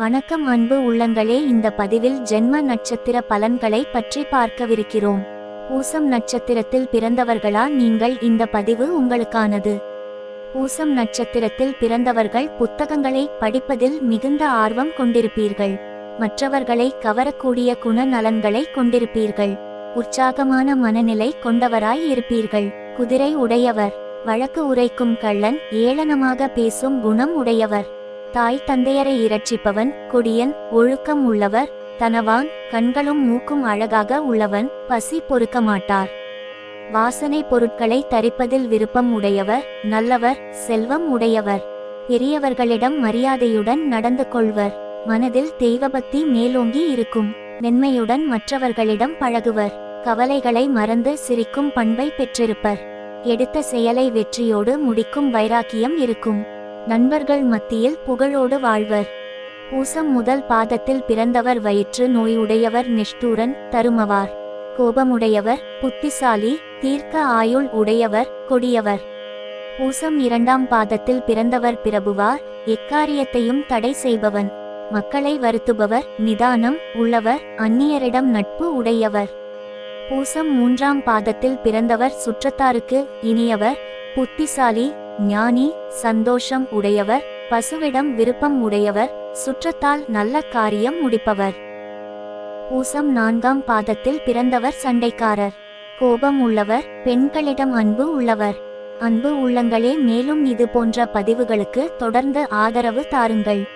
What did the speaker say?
வணக்கம் அன்பு உள்ளங்களே இந்த பதிவில் ஜென்ம நட்சத்திர பலன்களை பற்றி பார்க்கவிருக்கிறோம். பூசம் நட்சத்திரத்தில் பிறந்தவர்களா நீங்கள்? இந்த பதிவு உங்களுக்கானது. பூசம் நட்சத்திரத்தில் பிறந்தவர்கள் புத்தகங்களை படிப்பதில் மிகுந்த ஆர்வம் கொண்டிருப்பீர்கள். மற்றவர்களை கவரக்கூடிய குணநலன்களை கொண்டிருப்பீர்கள். உற்சாகமான மனநிலை கொண்டவராய் இருப்பீர்கள். குதிரை உடையவர் வழக்கு உரைக்கும் கள்ளன் ஏளனமாக பேசும் குணம் உடையவர். தாய் தந்தையரை இரட்சிப்பவன் கொடியன் ஒழுக்கம் உள்ளவர் தனவான் கண்களும் மூக்கும் அழகாக உள்ளவன் பசி பொறுக்க மாட்டார். வாசனை பொருட்களை தரிப்பதில் விருப்பம் உடையவர் நல்லவர் செல்வம் உடையவர். பெரியவர்களிடம் மரியாதையுடன் நடந்து கொள்வர். மனதில் தெய்வபக்தி மேலோங்கி இருக்கும். மென்மையுடன் மற்றவர்களிடம் பழகுவர். கவலைகளை மறந்து சிரிக்கும் பண்பை பெற்றிருப்பர். எடுத்த செயலை வெற்றியோடு முடிக்கும் வைராக்கியம் இருக்கும். நண்பர்கள் மத்தியில் புகழோடு வாழ்வர். பூசம் முதல் பாதத்தில் பிறந்தவர் வயிற்று நோய் உடையவர் நிஷ்டூரன் தருமவார். கோபமுடையவர் புத்திசாலி தீர்க்க ஆயுள் உடையவர் கொடியவர். பூசம் இரண்டாம் பாதத்தில் பிறந்தவர் பிரபுவார் எக்காரியத்தையும் தடை செய்பவன். மக்களை வருத்துபவர் நிதானம் உள்ளவர் அந்நியரிடம் நட்பு உடையவர். பூசம் மூன்றாம் பாதத்தில் பிறந்தவர் சுற்றத்தாருக்கு இனியவர் புத்திசாலி ஞானி சந்தோஷம் உடையவர் பசுவிடம் விருப்பம் உடையவர் சுற்றத்தால் நல்ல காரியம் முடிப்பவர். பூசம் நான்காம் பாதத்தில் பிறந்தவர் சண்டைக்காரர். கோபம் உள்ளவர் பெண்களிடம் அன்பு உள்ளவர். அன்பு உள்ளங்களே மேலும் இது போன்ற பதிவுகளுக்கு தொடர்ந்து ஆதரவு தாருங்கள்.